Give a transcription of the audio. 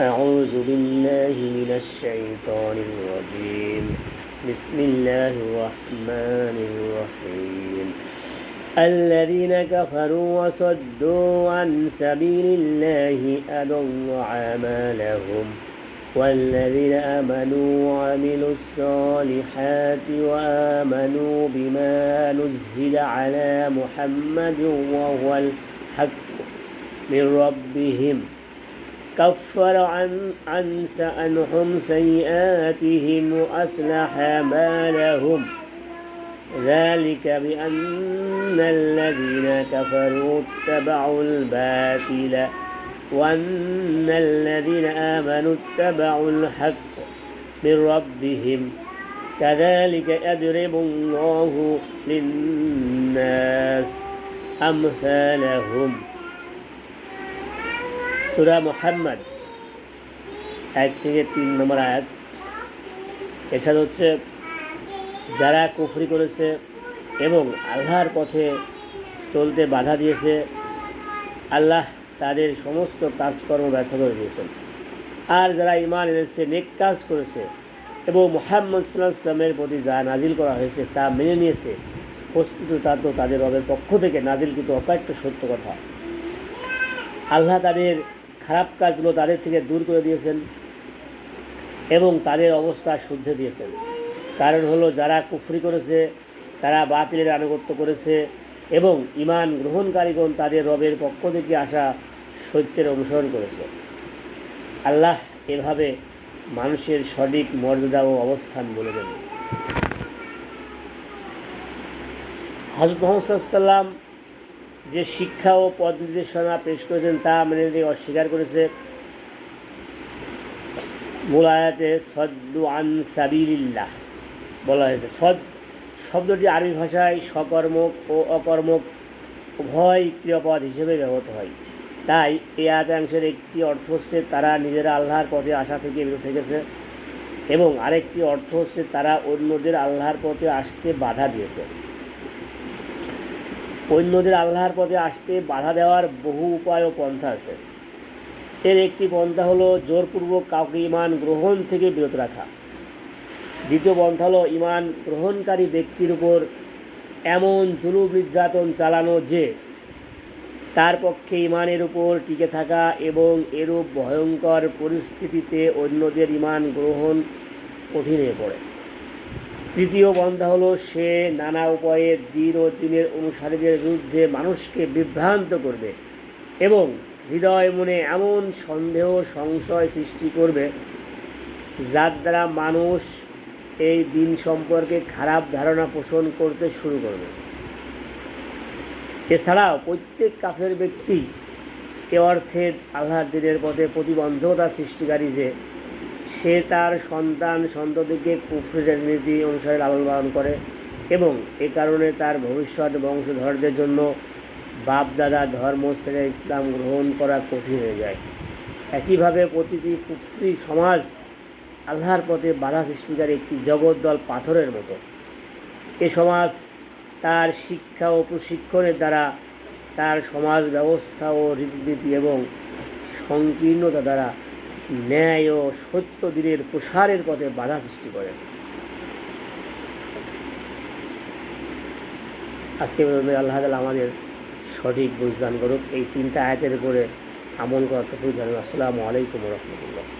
أعوذ بالله من الشيطان الرجيم. بسم الله الرحمن الرحيم. الذين كفروا وصدوا عن سبيل الله أضل أعمالهم. والذين آمنوا وعملوا الصالحات وآمنوا بما نزل على محمد وهو الحق من ربهم. كفر عن عن عنهم سيئاتهم وأصلح بالهم ذلك بأن الذين كفروا اتبعوا الباطل وأن الذين آمنوا اتبعوا الحق من ربهم. كذلك يضرب الله للناس أمثالهم. সুরা মোহাম্মদ, এক থেকে তিন নম্বর আয়াত। এছাড়া হচ্ছে, যারা কুফরি করেছে এবং আল্লাহর পথে চলতে বাধা দিয়েছে, আল্লাহ তাদের সমস্ত কাজকর্ম ব্যর্থ করে দিয়েছেন। আর যারা ইমান এনেছে, নেক কাজ করেছে এবং মোহাম্মদ সাল্লাহ ইসলামের প্রতি যা নাজিল করা হয়েছে তা মেনে নিয়েছে, প্রস্তুত তা তো তাদের রবের পক্ষ থেকে নাজিল কিন্তু অকাট্য সত্য কথা। আল্লাহ তাদের খারাপ কাজগুলো তাদের থেকে দূর করে দিয়েছেন এবং তাদের অবস্থা শুদ্ধে দিয়েছেন। কারণ হলো যারা কুফরি করেছে, তারা বাতিলের আনুগত্য করেছে এবং ইমান গ্রহণকারীগণ তাদের রবের পক্ষ থেকে আসা সত্যের অনুসরণ করেছে। আল্লাহ এভাবে মানুষের সঠিক মর্যাদা ও অবস্থান বলে দেন হজরত মোহাম্মদ সাল্লাম যে শিক্ষা ও পদ নির্দেশনা পেশ করেছেন তা মেনে নিতে অস্বীকার করেছে। মূল আয়াতে সদ্দু আন সাবিল্লাহ বলা হয়েছে। সদ শব্দটি আরবি ভাষায় সকর্মক ও অকর্মক উভয় ক্রিয়াপদ হিসেবে ব্যবহৃত হয়। তাই এই আয়াতাংশের একটি অর্থ হচ্ছে তারা নিজেরা আল্লাহর পথে আসা থেকে বিরত থেকেছে এবং আরেকটি অর্থ হচ্ছে তারা অন্যদের আল্লাহর পথে আসতে বাধা দিয়েছে। অন্যদের আল্লাহর পথে আসতে বাধা দেওয়ার বহু উপায় ও পন্থা আছে। এর একটি পন্থা হলো জোরপূর্বক কাউকে ইমান গ্রহণ থেকে বিরত রাখা। দ্বিতীয় পন্থা হলো ইমান গ্রহণকারী ব্যক্তির উপর এমন জুলুম নির্যাতন চালানো যে তার পক্ষে ইমানের উপর টিকে থাকা এবং এরূপ ভয়ঙ্কর পরিস্থিতিতে অন্যদের ইমান গ্রহণ কঠিন হয়ে পড়ে। তৃতীয় পন্থা হলো, সে নানা উপায়ে দিন ও দিনের অনুসারীদের বিরুদ্ধে মানুষকে বিভ্রান্ত করবে এবং হৃদয় মনে এমন সন্দেহ সংশয় সৃষ্টি করবে যার দ্বারা মানুষ এই দিন সম্পর্কে খারাপ ধারণা পোষণ করতে শুরু করবে। এছাড়াও প্রত্যেক কাফের ব্যক্তি এ অর্থে আল্লাহর দিনের পথে প্রতিবন্ধকতা সৃষ্টিকারী যে সে তার সন্তান সন্ততিকে কুফরের নীতি অনুসারে লালন পালন করে এবং এ কারণে তার ভবিষ্যৎ বংশধরদের জন্য বাপদাদা ধর্ম ছেড়ে ইসলাম গ্রহণ করা কঠিন হয়ে যায়। একইভাবে প্রতিটি কুফরি সমাজ আল্লাহর পথে বাধা সৃষ্টিকারী একটি জগদ্দল পাথরের মতো। এ সমাজ তার শিক্ষা ও প্রশিক্ষণের দ্বারা তার সমাজ ব্যবস্থা ও রীতিনীতি এবং সংকীর্ণতা দ্বারা ন্যায় ও সত্য দিনের প্রসারের পথে বাধা সৃষ্টি করে। আজকে আল্লাহ তালা আমাদের সঠিক বুঝদান করুক। এই তিনটা আয়াতের উপরে আমল করার তো আসসালামু আলাইকুম রহমতুল্লাহ।